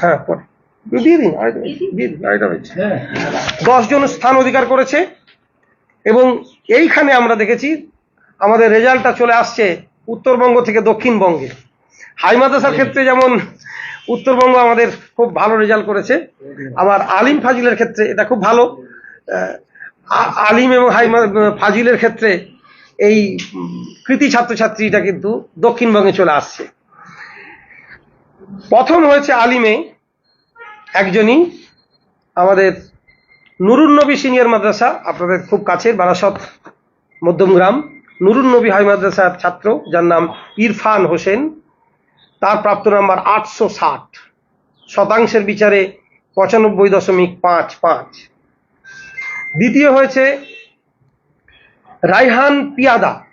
হ্যাঁ পরে। দিয়ে দিন আরেকটা দিয়ে দিন। দশ জন স্থান অধিকার করেছে এবং এইখানে আমরা দেখেছি আমাদের রেজাল্টটা চলে আসছে উত্তরবঙ্গ থেকে দক্ষিণবঙ্গে। হাই মাদ্রাসার ক্ষেত্রে যেমন উত্তরবঙ্গ আমাদের খুব ভালো রেজাল্ট করেছে আমার আলিম ফাজিলের ক্ষেত্রে এটা খুব ভালো। আলিম এবং হাই ফাজিলের ক্ষেত্রে এই কৃতি ছাত্রছাত্রীটা কিন্তু দক্ষিণবঙ্গে চলে আসছে। প্রথম হয়েছে আলিমে, একজনই আমাদের নুরুন নবী সিনিয়র মাদ্রাসা, আপনাদের খুব কাছের বারাসত মধ্যমগ্রাম নুরুন নবী হাই মাদ্রাসার ছাত্র, যার নাম ইরফান হোসেন। তার প্রাপ্ত নাম্বার আটশো ষাট। শতাংশের বিচারে পঁচানব্বই দশমিক পাঁচ পাঁচ। দ্বিতীয় হয়েছে রাইহান পিয়াদা।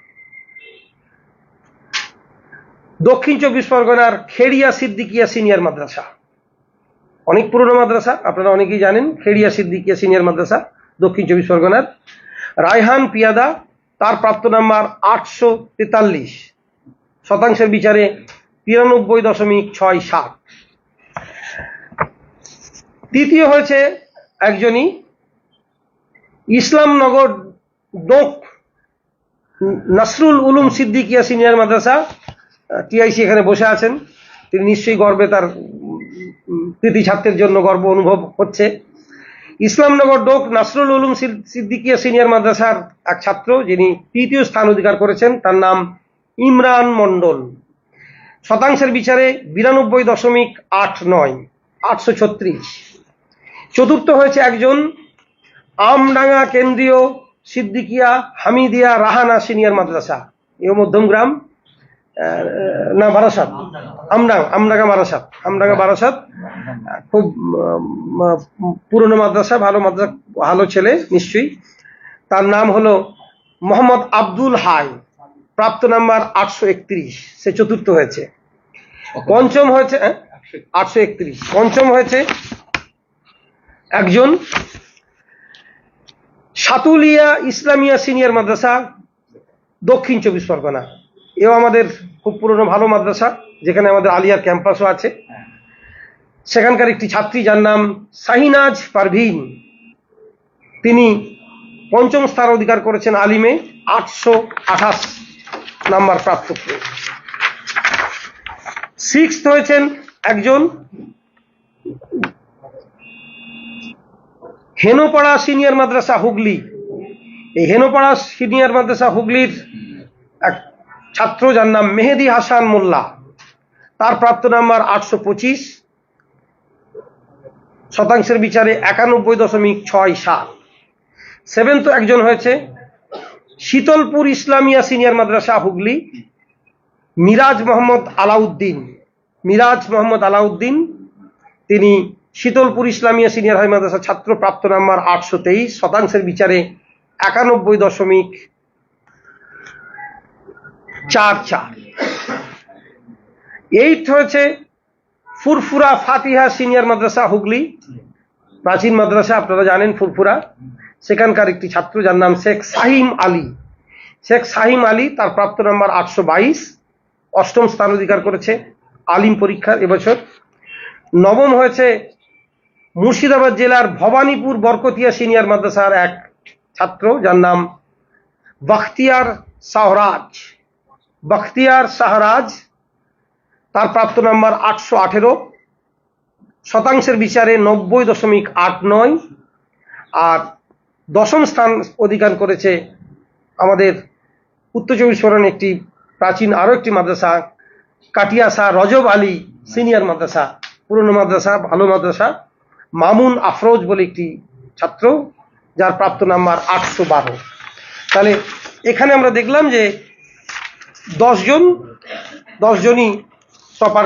দক্ষিণ চব্বিশ পরগনার খেড়িয়া সিদ্দিকিয়া সিনিয়র মাদ্রাসা। অনেক পুরনো মাদ্রাসা, আপনারা অনেকেই জানেন, খেড়িয়া সিদ্দিকিয়া সিনিয়র মাদ্রাসা, দক্ষিণ চব্বিশ পরগনার। রায়হান পিয়াদা, তার প্রাপ্ত নাম্বার আটশো তেতাল্লিশ। শতাংশের বিচারে তিরানব্বই দশমিক ছয় সাত। তৃতীয় হয়েছে একজনই, ইসলামনগর ডোক, নাসরুল উলুম সিদ্দিকিয়া সিনিয়র মাদ্রাসা টিআইসি এখানে বসে আছেন। তিনি নিশ্চয়ই গর্বে তার কৃতি ছাত্রের জন্য গর্ব অনুভব হচ্ছে। ইসলামনগর ডোক নাসরুল উলুম সিদ্দিকিয়া সিনিয়র মাদ্রাসার এক ছাত্র, যিনি তৃতীয় স্থান অধিকার করেছেন, তার নাম ইমরান মণ্ডল। শতাংশের বিচারে বিরানব্বই দশমিক আট নয়, আটশো ছত্রিশ। চতুর্থ হয়েছে একজন আমডাঙ্গা কেন্দ্রীয় সিদ্দিকিয়া হামিদিয়া রাহানা সিনিয়র মাদ্রাসা। এও মধ্যমগ্রাম না, বারাসাত। আমডাং আমডাঙ্গা বারাসাত। আমডাঙ্গা বারাসাত, খুব পুরনো মাদ্রাসা, ভালো মাদ্রাসা, ভালো ছেলে, নিশ্চয়ই। তার নাম হলো মোহাম্মদ আব্দুল হাই। প্রাপ্ত নাম্বার আটশো একত্রিশ। সে চতুর্থ হয়েছে। পঞ্চম হয়েছে আটশো একত্রিশ। পঞ্চম হয়েছে একজন সাতুলিয়া ইসলামিয়া সিনিয়র মাদ্রাসা, দক্ষিণ চব্বিশ পরগনা। এও আমাদের খুব পুরনো ভালো মাদ্রাসা যেখানে আমাদের আলিয়ার ক্যাম্পাসও আছে। সেখানকার একটি ছাত্রী যার নাম শাহিনাজ পারভিন। তিনি পঞ্চম স্থান অধিকার করেছেন আলিমে আটশো আঠাশ নাম্বার প্রাপ্ত সিক্স হয়েছেন একজন হেনোপাড়া সিনিয়র মাদ্রাসা হুগলি। এই হেনোপাড়া সিনিয়র মাদ্রাসা হুগলির ছাত্র যার নাম মেহেদি হাসান মোল্লা। তার প্রাপ্ত নাম্বার আটশো পঁচিশ। শতাংশের বিচারে একানব্বই দশমিক ছয় সাত। সেভেন্থ একজন হয়েছে শীতলপুর ইসলামিয়া সিনিয়র মাদ্রাসা হুগলি, মিরাজ মোহাম্মদ আলাউদ্দিন। মিরাজ মোহাম্মদ আলাউদ্দিন, তিনি শীতলপুর ইসলামিয়া সিনিয়র হাই মাদ্রাসা ছাত্র, প্রাপ্ত নাম্বার আটশো তেইশ। শতাংশের বিচারে একানব্বই দশমিক চার চার। এইট হয়েছে ফুরফুরা ফাতিহা সিনিয়র মাদ্রাসা, হুগলি। প্রাচীন মাদ্রাসা, আপনারা জানেন ফুরফুরা। সেখানকার একটি ছাত্র যার নাম শেখ সাহিম আলী। শেখ সাহিম আলী তার প্রাপ্ত নাম্বার আটশো বাইশ। অষ্টম স্থান অধিকার করেছে আলিম পরীক্ষার এবছর। নবম হয়েছে মুর্শিদাবাদ জেলার ভবানীপুর বরকতিয়া সিনিয়র মাদ্রাসার এক ছাত্র যার নাম বাখতিয়ার শাহরাজ বখতিয়ার শাহরাজ, তার প্রাপ্ত নাম্বার আটশো আঠেরো, শতাংশের বিচারে নব্বই দশমিক আট নয়, আর দশম স্থান অধিকার করেছে আমাদের উত্তর চব্বিশ পরগনার একটি প্রাচীন আরও একটি মাদ্রাসা কাটিয়াসা রজব আলী সিনিয়র মাদ্রাসা, পুরনো মাদ্রাসা, ভালো মাদ্রাসা, মামুন আফরোজ বলে একটি ছাত্র, যার প্রাপ্ত নাম্বার আটশো বারো। তাহলে এখানে আমরা দেখলাম যে দশজন দশজনই টপার